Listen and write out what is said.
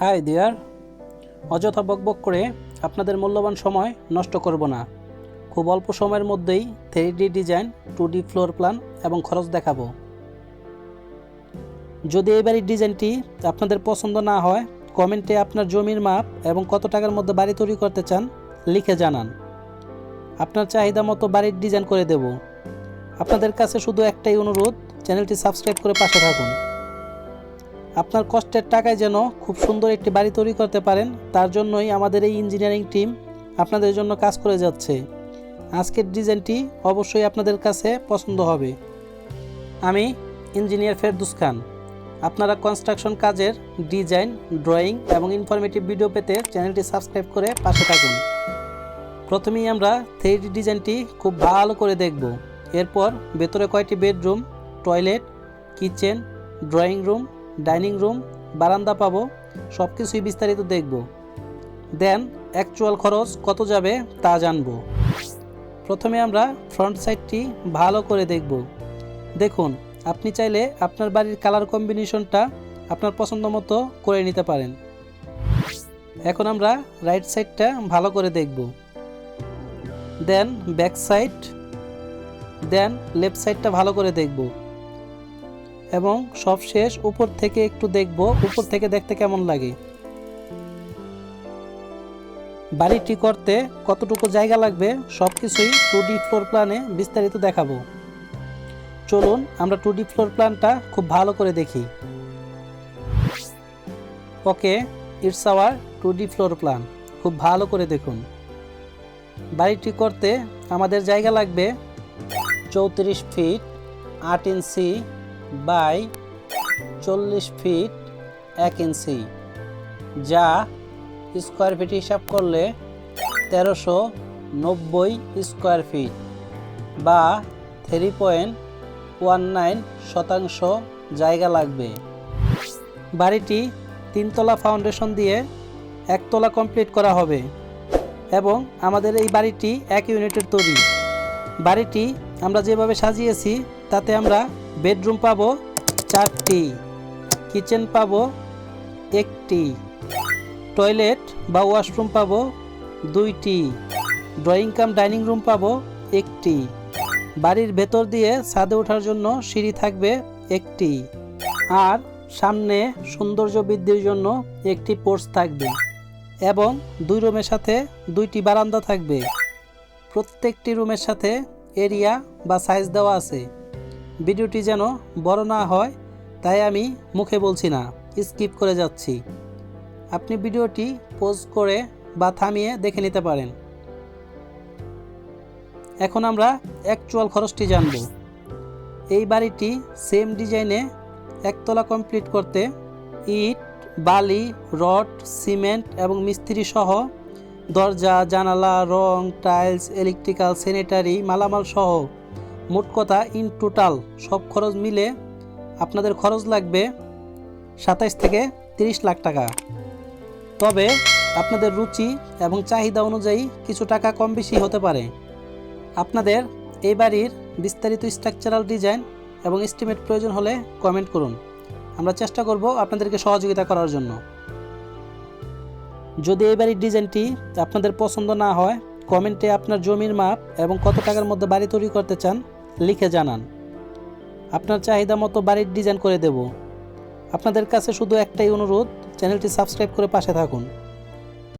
High দিয়ার অযথা বকবক করে আপনাদের মূল্যবান সময় নষ্ট করব না। খুব অল্প সময়ের মধ্যেই three D design two D floor plan এবং খরচ দেখাবো। যদি এই বাড়ির ডিজাইনটি আপনাদের পছন্দ না হয়, কমেন্টে আপনার জমির মাপ এবং কত টাকার মধ্যে বাড়ি তৈরি করতে চান লিখে জানান। আপনার চাহিদা মতো বাড়ির ডিজাইন করে দেব। আপনাদের কাছে শুধু একটাই অনুরোধ, চ্যানেলটি সাবস্ক্রাইব করে পাশে থাকুন। আপনার কষ্টের টাকায় যেন খুব সুন্দর একটি বাড়ি তৈরি করতে পারেন, তার জন্যই আমাদের এই ইঞ্জিনিয়ারিং টিম আপনাদের জন্য কাজ করে যাচ্ছে। আজকের ডিজাইনটি অবশ্যই আপনাদের কাছে পছন্দ হবে। আমি ইঞ্জিনিয়ার ফেরদুস খান। আপনারা কনস্ট্রাকশন কাজের ডিজাইন ড্রয়িং এবং ইনফরমেটিভ ভিডিও পেতে চ্যানেলটি সাবস্ক্রাইব করে পাশে থাকুন। প্রথমেই আমরা থ্রি ডিজাইনটি খুব ভালো করে দেখব। এরপর ভেতরে কয়টি bedroom toilet kitchen drawing room dining room, বারান্দা পাবো সব কিছুই বিস্তারিত দেখব। দেন অ্যাকচুয়াল খরচ কত যাবে তা জানব। প্রথমে আমরা ফ্রন্ট সাইডটি ভালো করে দেখব। দেখুন, আপনি চাইলে আপনার বাড়ির কালার কম্বিনেশনটা আপনার পছন্দ মতো করে নিতে পারেন। এখন আমরা রাইট সাইডটা ভালো করে দেখব। Then back side then left সাইডটা ভালো করে দেখব। এবং সবশেষ উপর থেকে একটু দেখব, উপর থেকে দেখতে কেমন লাগে। বাড়িটি করতে কতটুকু জায়গা লাগবে সব কিছুই টু ডি ফ্লোর প্ল্যানে বিস্তারিত দেখাবো। চলুন, আমরা টু ডি ফ্লোর প্ল্যানটা খুব ভালো করে দেখি। Okay it's our two D floor plan খুব ভালো করে দেখুন। বাড়িটি করতে আমাদের জায়গা লাগবে চৌত্রিশ ফিট আট ইঞ্চি বাই চল্লিশ ফিট এক ইঞ্চি, যা স্কোয়ার ফিট হিসাব করলে তেরোশো নব্বই স্কোয়ার ফিট বা থ্রি পয়েন্ট ওয়ান নাইন শতাংশ জায়গা লাগবে। বাড়িটি তিনতলা ফাউন্ডেশন দিয়ে একতলা কমপ্লিট করা হবে এবং আমাদের এই বাড়িটি এক ইউনিটের তৈরি। বাড়িটি আমরা যেভাবে সাজিয়েছি, তাতে আমরা বেডরুম পাবো চারটি, কিচেন পাবো একটি, টয়লেট বা ওয়াশরুম পাবো দুইটি, ড্রয়িং কাম, ডাইনিং রুম পাবো একটি। বাড়ির ভেতর দিয়ে ছাদে ওঠার জন্য সিঁড়ি থাকবে একটি। আর সামনে সৌন্দর্য বৃদ্ধির জন্য একটি পোর্চ থাকবে এবং দুই রুমের সাথে দুইটি বারান্দা থাকবে। প্রত্যেকটি রুমের সাথে এরিয়া বা সাইজ দেওয়া আছে। ভিডিওটি যেন বড় না হয়, তাই আমি মুখে বলছি না, স্কিপ করে যাচ্ছি। আপনি ভিডিওটি পোজ করে বা থামিয়ে দেখে নিতে পারেন। এখন আমরা অ্যাকচুয়াল খরচটি জানব। এই বাড়িটি সেম ডিজাইনে একতলা কমপ্লিট করতে ইট, বালি, রড, সিমেন্ট এবং মিস্ত্রি সহ দরজা, জানালা, রং টাইলস ইলেকট্রিক্যাল স্যানিটারি মালামাল সহ মোট কথা ইন টোটাল সব খরচ মিলে আপনাদের খরচ লাগবে সাতাইশ থেকে তিরিশ লাখ টাকা। তবে আপনাদের রুচি এবং চাহিদা অনুযায়ী কিছু টাকা কম বেশি হতে পারে। আপনাদের এই বাড়ির বিস্তারিত স্ট্রাকচারাল ডিজাইন এবং এস্টিমেট প্রয়োজন হলে কমেন্ট করুন। আমরা চেষ্টা করব আপনাদেরকে সহযোগিতা করার জন্য। যদি এই বাড়ির ডিজাইনটি আপনাদের পছন্দ না হয় কমেন্টে আপনার জমির মাপ এবং কত টাকার মধ্যে বাড়ি তৈরি করতে চান লিখে জানান, আপনার চাহিদা মতো বাড়ির ডিজাইন করে দেব। আপনাদের কাছে শুধু একটাই অনুরোধ, চ্যানেলটি সাবস্ক্রাইব করে পাশে থাকুন।